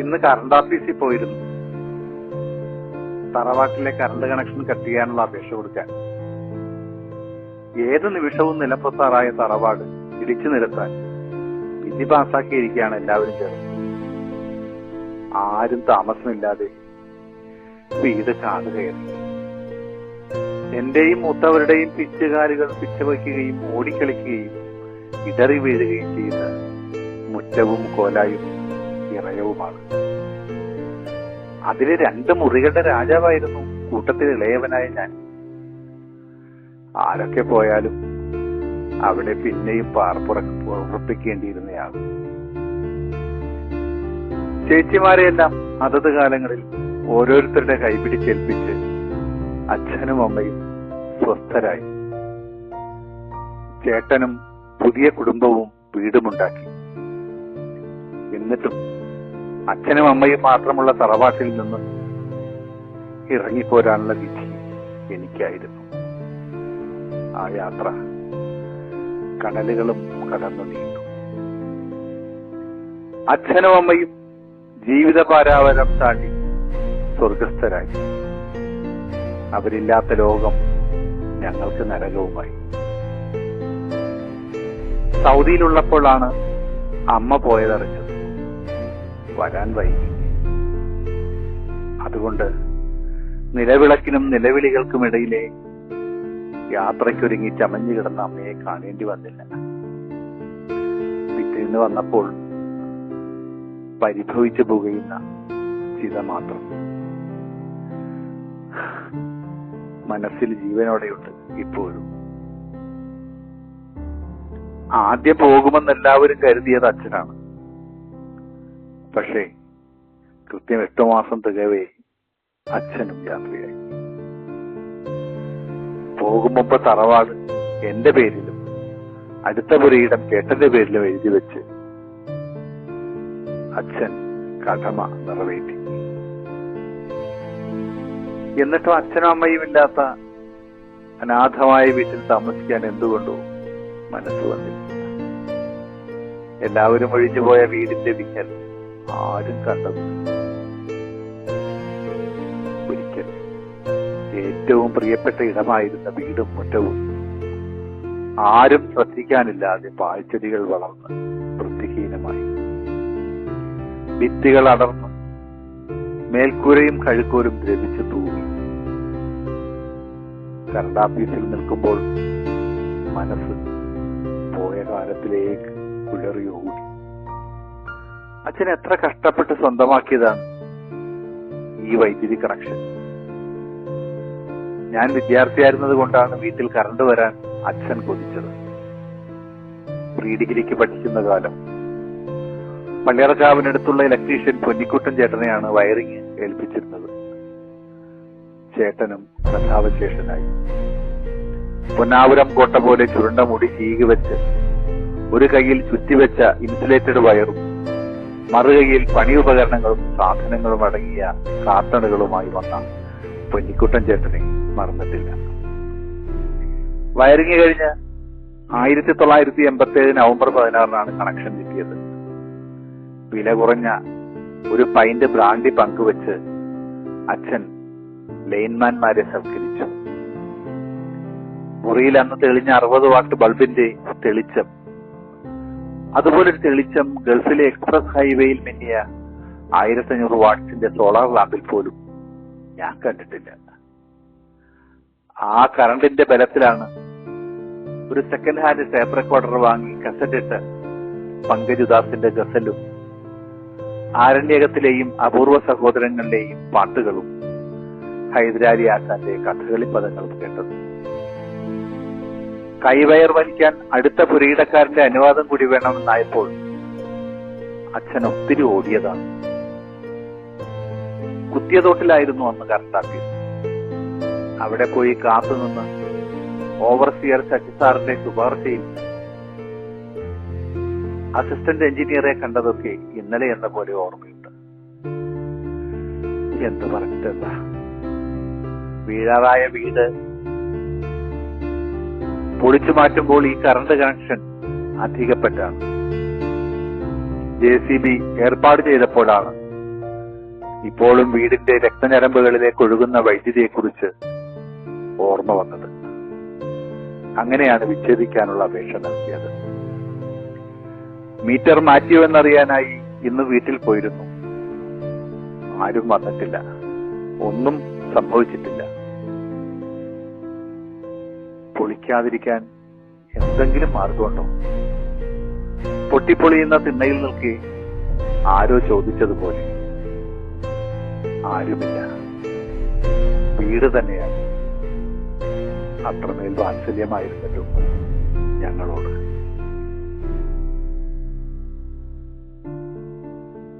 ഇന്ന് കറണ്ട് ഓഫീസിൽ പോയിരുന്നു. തറവാട്ടിലെ കറണ്ട് കണക്ഷൻ കട്ട് ചെയ്യാനുള്ള അപേക്ഷ കൊടുക്കാൻ. ഏത് നിമിഷവും നിലപ്പുറത്താറായ തറവാട് ഇടിച്ചു നിരത്താൻ. വിധി പാസാക്കിയിരിക്കുകയാണ് എല്ലാവരും ചേർന്ന്. ആരും താമസമില്ലാതെ വീട് കാട് എന്റെയും മൂത്തവരുടെയും പിച്ചുകാലുകൾ പിച്ചവയ്ക്കുകയും ഓടിക്കളിക്കുകയും ഇടറി വീഴുകയും ചെയ്ത മുറ്റവും കോലായും അതിലെ രണ്ട് മുറികളുടെ രാജാവായിരുന്നു. കൂട്ടത്തിൽ ഇളയവനായ ഞാൻ. ആരൊക്കെ പോയാലും അവിടെ പിന്നെയും പാർപ്പുറ ഉറപ്പിക്കേണ്ടിയിരുന്നയാൾ ചേച്ചിമാരെയെല്ലാം അതത് കാലങ്ങളിൽ ഓരോരുത്തരുടെ കൈപിടിച്ചേൽപ്പിച്ച് അച്ഛനും അമ്മയും സ്വസ്ഥരായി. ചേട്ടനും പുതിയ കുടുംബവും വീടുമുണ്ടാക്കി. എന്നിട്ടും അച്ഛനും അമ്മയും മാത്രമുള്ള തറവാട്ടിൽ നിന്ന് ഇറങ്ങിപ്പോരാനുള്ള വിധി എനിക്കായിരുന്നു. ആ യാത്ര കടലുകളും കടന്നു നീട്ടു അച്ഛനും അമ്മയും ജീവിത പാരാവരം താണ്ടി സ്വർഗസ്ഥരായി. അവരില്ലാത്ത ലോകം ഞങ്ങൾക്ക് നരകവുമായി. സൗദിയിലുള്ളപ്പോഴാണ് അമ്മ പോയതറിഞ്ഞത്. വരാൻ വൈകി. അതുകൊണ്ട് നിലവിളക്കിനും നിലവിളികൾക്കും നിലവിളികൾക്കുമിടയിലെ യാത്രയ്ക്കൊരുങ്ങി ചമഞ്ഞു കിടന്ന അമ്മയെ കാണേണ്ടി വന്നില്ല. പിറ്റേന്ന് വന്നപ്പോൾ പരിഭവിച്ചു പോകുന്ന ചിത മാത്രം. മനസ്സിൽ ജീവനോടെയുണ്ട് ഇപ്പോഴും. ആദ്യം പോകുമെന്ന് എല്ലാവരും കരുതിയത് അച്ഛനാണ്. പക്ഷേ കൃത്യം എട്ടു മാസം തികവേ അച്ഛനും യാത്രയായി. പോകുമ്പോ തറവാട് എന്റെ പേരിലും അടുത്ത പുരയിടം ചേട്ടന്റെ പേരിലും എഴുതി വെച്ച് അച്ഛൻ കടമ നിറവേറ്റി. എന്നിട്ടും അച്ഛനും അമ്മയും ഇല്ലാത്ത അനാഥമായ വീട്ടിൽ താമസിക്കാൻ എന്തുകൊണ്ടോ മനസ്സ് വന്നില്ല. എല്ലാവരും ഒഴിഞ്ഞുപോയ വീടിന്റെ വിങ്ങൽ ആരും കണ്ടത് ഒരിക്കൽ ഏറ്റവും പ്രിയപ്പെട്ട ഇടമായിരുന്ന വീടും മുറ്റവും ആരും ശ്രദ്ധിക്കാനില്ലാതെ പാഴ്ചെടികൾ വളർന്ന് വൃത്തിഹീനമായി. ഭിത്തികൾ അടർന്നു മേൽക്കൂരയും കഴുക്കൂരും ദ്രവിച്ചു തൂങ്ങി. കരണ്ടാഫീസിൽ നിൽക്കുമ്പോൾ മനസ്സ് പോയ കാലത്തിലേക്ക് കുഴറി അച്ഛൻ എത്ര കഷ്ടപ്പെട്ട് സ്വന്തമാക്കിയതാണ് ഈ വൈദ്യുതി കണക്ഷൻ ഞാൻ വിദ്യാർത്ഥിയായിരുന്നത് കൊണ്ടാണ് വീട്ടിൽ കറണ്ട് വരാൻ അച്ഛൻ കൊതിച്ചത്. പ്രീ ഡിഗ്രിക്ക് പഠിക്കുന്ന കാലം. പള്ളിയറക്കാവിനടുത്തുള്ള ഇലക്ട്രീഷ്യൻ പൊന്നിക്കുട്ടൻ ചേട്ടനെയാണ് വയറിങ് ഏൽപ്പിച്ചിരുന്നത്. ചേട്ടനും കഥാവശേഷനായി പൊന്നാപുരം കോട്ട പോലെ ചുരുണ്ട മുടി ചീകി വെച്ച് ഒരു കൈയിൽ ചുറ്റിവെച്ച ഇൻസുലേറ്റഡ് വയറും മറുകൈയിൽ പണി ഉപകരണങ്ങളും സാധനങ്ങളും അടങ്ങിയ കാർട്ടണുകളുമായി വന്ന പൊന്നിക്കുട്ടൻ ചേട്ടനെ മറന്നിട്ടില്ല. വയറിങ് കഴിഞ്ഞ് ആയിരത്തി തൊള്ളായിരത്തി എൺപത്തി ഏഴ് നവംബർ പതിനാറിനാണ് കണക്ഷൻ കിട്ടിയത്. വില കുറഞ്ഞ ഒരു പൈന്റ് ബ്രാൻഡി പങ്കുവെച്ച് അച്ഛൻ ലൈൻമാൻമാരെ സൽക്കരിച്ചു. മുറിയിൽ അന്ന് തെളിഞ്ഞ അറുപത് വാട്ട് ബൾബിന്റെ തെളിച്ചം അതുപോലൊരു തെളിച്ചം ഗൾഫിലെ എക്സ്പ്രസ് ഹൈവേയിൽ മിന്നിയ ആയിരത്തഞ്ഞൂറ് വാട്ട്സിന്റെ സോളാർ ലാമ്പിൽ പോലും ഞാൻ കണ്ടിട്ടില്ല. ആ കറണ്ടിന്റെ ബലത്തിലാണ് ഒരു സെക്കൻഡ് ഹാൻഡ് ടേപ്പ് റെക്കോർഡർ വാങ്ങി കസറ്റ് ഇട്ട് പങ്കജ് ഉദാസിന്റെ ഗസലും ആരണ്യകത്തിലെയും അപൂർവ സഹോദരങ്ങളിലെയും പാട്ടുകളും ഹൈദരാലി ആശാന്റെ കഥകളി പദങ്ങളും കേട്ടത്. കൈവയർ വലിക്കാൻ അടുത്ത പുരയിടക്കാരന്റെ അനുവാദം കൂടി വേണമെന്നായപ്പോൾ അച്ഛൻ ഒത്തിരി ഓടിയതാണ്. കുത്തിയതോട്ടിലായിരുന്നു അന്ന് കറക്റ്റാക്കി അവിടെ പോയി കാത്തുനിന്ന് ഓവർസിയർ ശശിസാറിന്റെ ശുപാർശയിൽ അസിസ്റ്റന്റ് എഞ്ചിനീയറെ കണ്ടതൊക്കെ ഇന്നലെ എന്ന പോലെ ഓർമ്മയുണ്ട്. എന്ത് പറഞ്ഞിട്ടെന്താ? വീഴാറായ വീട് പൊളിച്ചു മാറ്റുമ്പോൾ ഈ കറണ്ട് കണക്ഷൻ അധികപ്പെട്ടാണ്. ജെ സി ബി ഏർപ്പാട് ചെയ്തപ്പോഴാണ് ഇപ്പോഴും വീടിന്റെ രക്തഞരമ്പുകളിലേക്ക് ഒഴുകുന്ന വൈദ്യുതിയെക്കുറിച്ച് ഓർമ്മ വന്നത്. അങ്ങനെയാണ് വിച്ഛേദിക്കാനുള്ള അപേക്ഷ നൽകിയത്. മീറ്റർ മാറ്റിയോ എന്നറിയാനായി ഇന്ന് വീട്ടിൽ പോയിരുന്നു. ആരും വന്നിട്ടില്ല. ഒന്നും സംഭവിച്ചിട്ടില്ല. പൊളിക്കാതിരിക്കാൻ എന്തെങ്കിലും മാർഗമുണ്ടോ? പൊട്ടിപ്പൊളിയുന്ന തിണ്ണയിൽ നിൽക്കി ആരോ ചോദിച്ചതുപോലെ. ആരുമില്ല. വീട് തന്നെയാണ്. അത്രമേൽ വാത്സല്യമായിരുന്നല്ലോ ഞങ്ങളോട്.